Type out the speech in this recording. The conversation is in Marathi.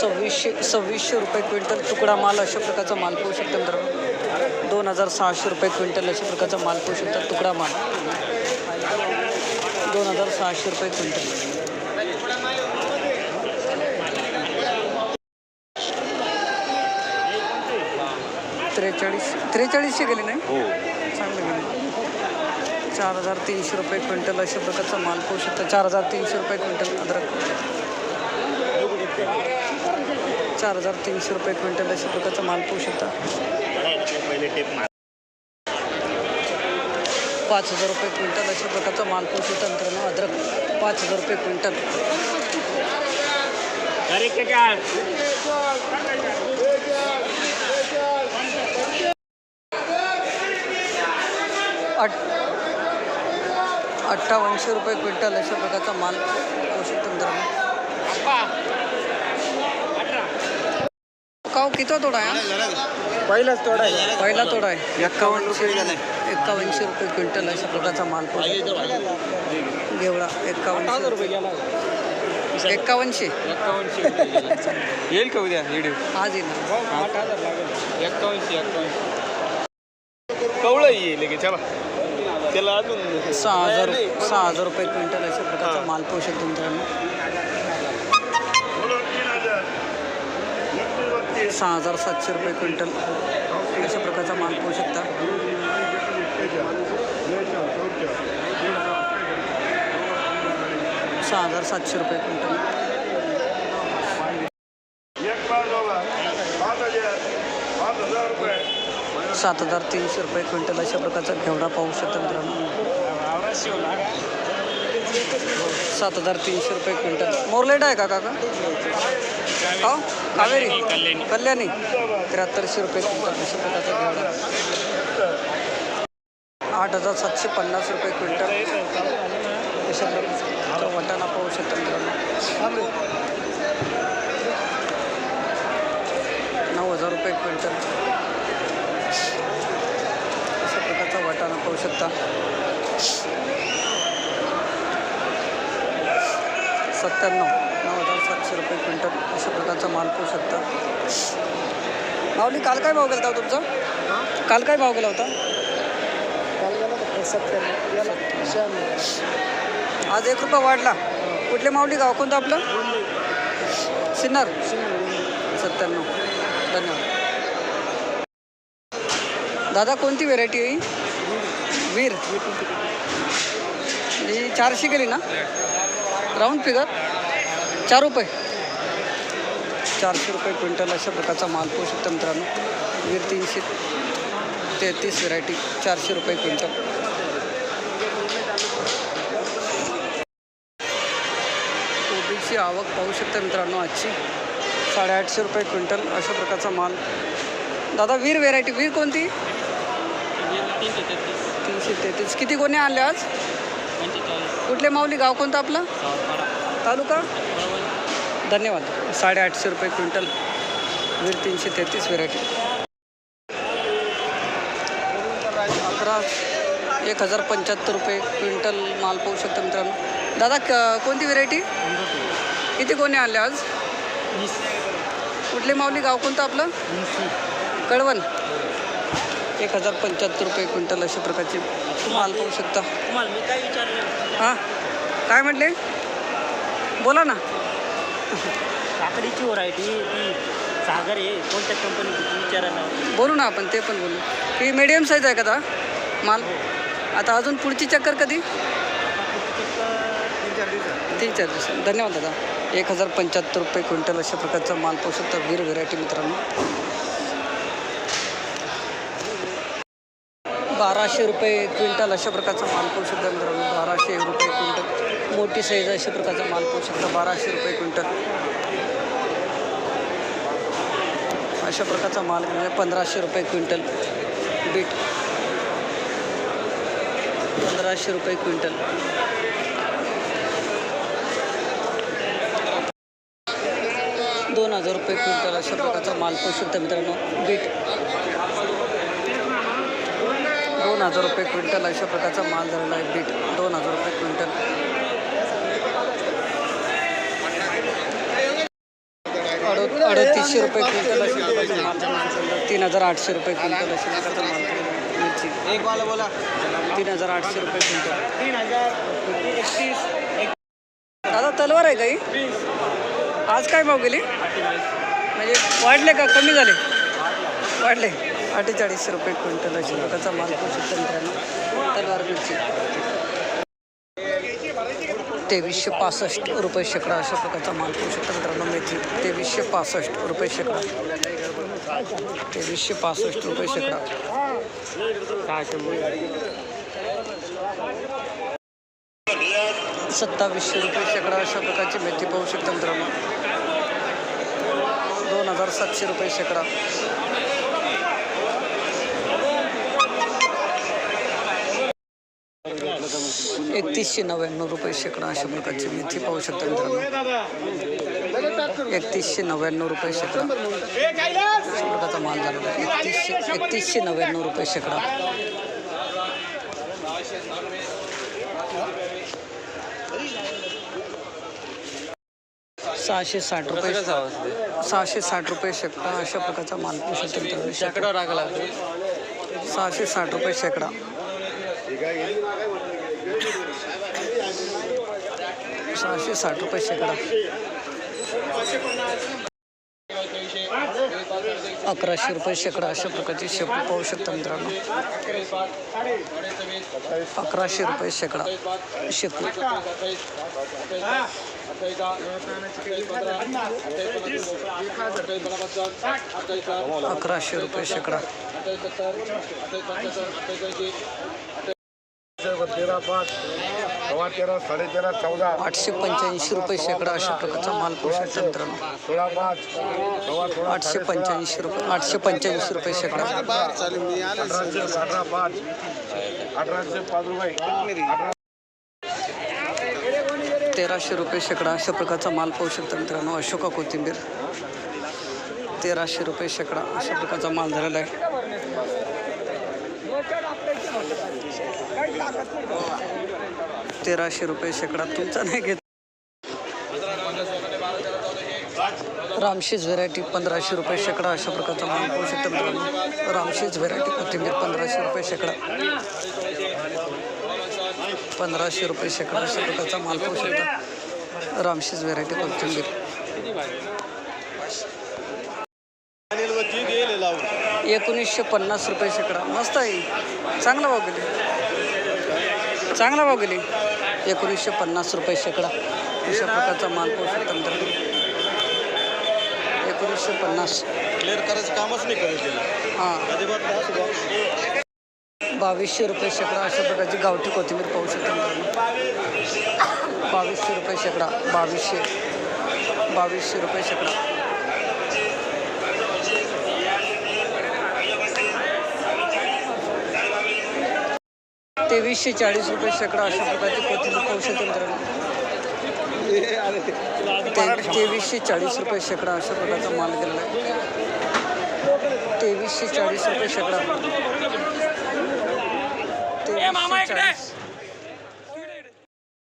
सव्वीसशे सव्वीसशे रुपये क्विंटल तुकडा माल अशा प्रकारचा माल पाहू शकता मित्रांनो. दोन हजार सहाशे रुपये क्विंटल अशा प्रकारचा माल पाहू शकता तुकडा माल. दोन हजार सहाशे रुपये क्विंटल. त्रेचाळीस त्रेचाळीसशे गेले नाही? हो. चांगलं गेले. चार हजार तीनशे रुपये क्विंटल अशा प्रकारचा माल पाहू शकता. चार हजार तीनशे रुपये क्विंटल अद्रक. चार हजार तीनशे रुपये क्विंटल अशा प्रकारचा माल पोहू शकता. पाच हजार रुपये क्विंटल अशा प्रकारचा माल पोहू शकता मित्रांनो. अद्रक पाच हजार रुपये क्विंटल. अठ्ठावन्नशे रुपये क्विंटल अशा प्रकारचा माल पोषक तंत्र काव किती तोडा आहे? पहिलाच थोडा पहिला तोडा आहे. एक्कावन्न रुपये गेलाय. एक्कावन्नशे रुपये क्विंटल अशा प्रकारचा माल पाहू शकता गेवडा एक्कावन्नशे रुपये एक्कावन्नशे. येईल का उद्या व्हिडिओ आज येईल एक्कावनशे एक्कावनशे कवळं येईल लगेच चला. त्याला अजून सहा हजार सहा हजार रुपये क्विंटल अशा प्रकारचा माल शकतो मित्रांनो सहा हजार सातशे रुपये क्विंटल अशा प्रकारचा माल पाहू शकता. सहा हजार सातशे रुपये क्विंटल. सात हजार तीनशे रुपये क्विंटल अशा प्रकारचा घेवडा पाहू शकता मित्रांनो. सात हजार तीनशे रुपये क्विंटल. मोरलेट आहे का काका? हो? कावेरी? कल्याणी. त्र्याहत्तरशे रुपये क्विंटल अशा प्रकारचा घेवडा. आठ हजार सातशे पन्नास रुपये क्विंटल. अशा प्रकारचा वाटाणा पाहू शकता मित्रांनो. नऊ हजार रुपये क्विंटल. अशा प्रकारचा वाटाणा पाहू शकता. सत्त्याण्णव. सातशे रुपये क्विंटल अशा प्रकारचा माल पाहू शकता. माऊली काल काय भाव गेला होता तुमचा? काल काय भाव गेला होता? आज एक रुपया वाढला. कुठले माऊली गाव? कोणतं आपलं? सिन्नर. सत्त्याण्णव. धन्यवाद. दादा कोणती व्हेरायटी आहे? वीर. ही चारशे गेली ना? राऊंड फिगर चार रुपये. चारशे रुपये क्विंटल अशा प्रकारचा माल पाहू शकता मित्रांनो. वीर तीनशे तेहतीस व्हेरायटी चारशे रुपये क्विंटल. कोबीची आवक पाहू शकता मित्रांनो आजची. साडेआठशे रुपये क्विंटल अशा प्रकारचा माल. दादा वीर व्हेरायटी वीर कोणती? तीनशे तेहतीस. किती कोणी आणले आज? कुठले माऊली? गाव कोणतं आपलं? तालुका? धन्यवाद. साडेआठशे रुपये क्विंटल. वीर तीनशे तेहतीस व्हेरायटी. अकरा एक हजार पंच्याहत्तर रुपये क्विंटल माल पाहू शकता मित्रांनो. दादा क कोणती व्हेरायटी? किती कोणी आणले आज? कुठले माऊली? गाव कोणतं आपलं? कळवण. एक हजार पंच्याहत्तर रुपये क्विंटल अशा प्रकारचे माल पाहू शकता. हां? काय म्हटले? बोला ना. काकडीची व्हरायटी ती सागर आहे. कोणत्या कंपनीची विचारायला बोलू ना आपण ते पण बोलू. ही मीडियम साईज आहे का दा माल? आता अजून पुढची चक्कर कधी? तीन चार दिवस धन्यवाद दादा. एक हजार पंच्याहत्तर रुपये क्विंटल अशा प्रकारचा माल पाहू शकता वीर व्हेरायटी मित्रांनो. बाराशे रुपये क्विंटल अशा प्रकारचा माल पाहू शकता मित्रांनो. बाराशे रुपये क्विंटल. मोठी साईज अशा प्रकारचा माल पाहू शकता. बाराशे रुपये क्विंटल. अशा प्रकारचा माल म्हणजे पंधराशे रुपये क्विंटल. बीट. पंधराशे रुपये क्विंटल. दोन हजार रुपये क्विंटल अशा प्रकारचा माल पाहू शकता मित्रांनो. बीट. दोन हजार रुपये क्विंटल अशा प्रकारचा माल झालेला आहे बीट. दोन हजार रुपये क्विंटल. अडतीसशे रुपये क्विंटल अशा प्रकारचा माल तीन हजार आठशे रुपये क्विंटल असेल प्रकारचा माल मिरची. एक वाला बोला तीन हजार आठशे रुपये क्विंटल. तीन हजार एकतीस दादा तलवार आहे काही? आज काय भाव गेली? म्हणजे वाढले का? कमी झाले? वाढले. अठ्ठेचाळीसशे रुपये क्विंटल असेल त्याचा माल पोषक मित्रांनो तलवार मिरची. तेवीसशे पासष्ट रुपये शेकडा अशा प्रकारचा माल पोषक मित्रांनो मेथी. तेवीसशे पासष्ट रुपये शेकडा. तेवीसशे पासष्ट रुपये शेकडा. सत्तावीसशे रुपये शेकडा अशा प्रकारची मेथी पाहू शकता मित्रांनो. दोन हजार सातशे रुपये शेकडा. एकतीसशे नव्याण्णव रुपये शेकडा अशा प्रकारची मेथी पाहू शकता मित्रांनो. एकतीसशे नव्याण्णव रुपये शेकडा. अशा प्रकारचा माल झालेला आहे. एकतीसशे एकतीसशे नव्याण्णव रुपये शेकडा. सहाशे साठ रुपये सहाशे साठ रुपये शेकडा अशा प्रकारचा माल पोषक तंत्र शेकडा टाकला सहाशे साठ रुपये शेकडा. सहाशे साठ रुपये शेकडा. अकराशे रुपये शेकडा अशा प्रकारची शेपू पाहू शकता मित्रांनो. अकराशे रुपये शेकडा शेपू अकराशे रुपये शेकडा. तेरा पाच सव्वा तेरा साडे तेरा चौदा. आठशे पंच्याऐंशी रुपये शेकडा अशा प्रकारचा माल सोळा पाच सव्वा सोळा आठशे पंच्याऐंशी रुपये आठशे पंच्याऐंशी रुपये शेकडा. अठराशे अठरा पाच अठराशे पाच रुपये. अठरा तेराशे रुपये शेकडा अशा प्रकारचा माल पाहू शकता मित्रांनो. अशोका कोथिंबीर. तेराशे रुपये शेकडा अशा प्रकारचा माल झालेला आहे. तेराशे रुपये शेकडा तुमचा नाही घेत. रामशीज व्हेरायटी पंधराशे रुपये शेकडा अशा प्रकारचा माल पाहू शकता मित्रांनो. रामशीज व्हेरायटी कोथिंबीर पंधराशे रुपये शेकडा. पंधराशे रुपये शेकडा अशा प्रकारचा माल पाहू शकता. रामशीज व्हेरायटी कोथिंबीर. एकोणीसशे पन्नास रुपये शेकडा. मस्त आहे. चांगला भाव गेले. चांगला भाव गेले. एकोणीसशे पन्नास रुपये शेकडा. अशा प्रकारचा माल पाहू शकता मित्रांनो. एकोणीसशे पन्नास. क्लिअर करायचं कामच नाही करू त्याला हां. बावीसशे रुपये शेकडा अशा प्रकारची गावठी कोथिंबीर पाहू शकता मित्रांनो. बावीसशे रुपये शेकडा. बावीसशे. बावीसशे रुपये शेकडा. तेवीसशे चाळीस रुपये शेकडा अशा प्रकारची कोथिंबीर पाहू शकता ते तेवीसशे चाळीस रुपये शेकडा अशा प्रकारचा माल गेलेला आहे. तेवीसशे चाळीस रुपये शेकडा. तेवीसशे चाळीस.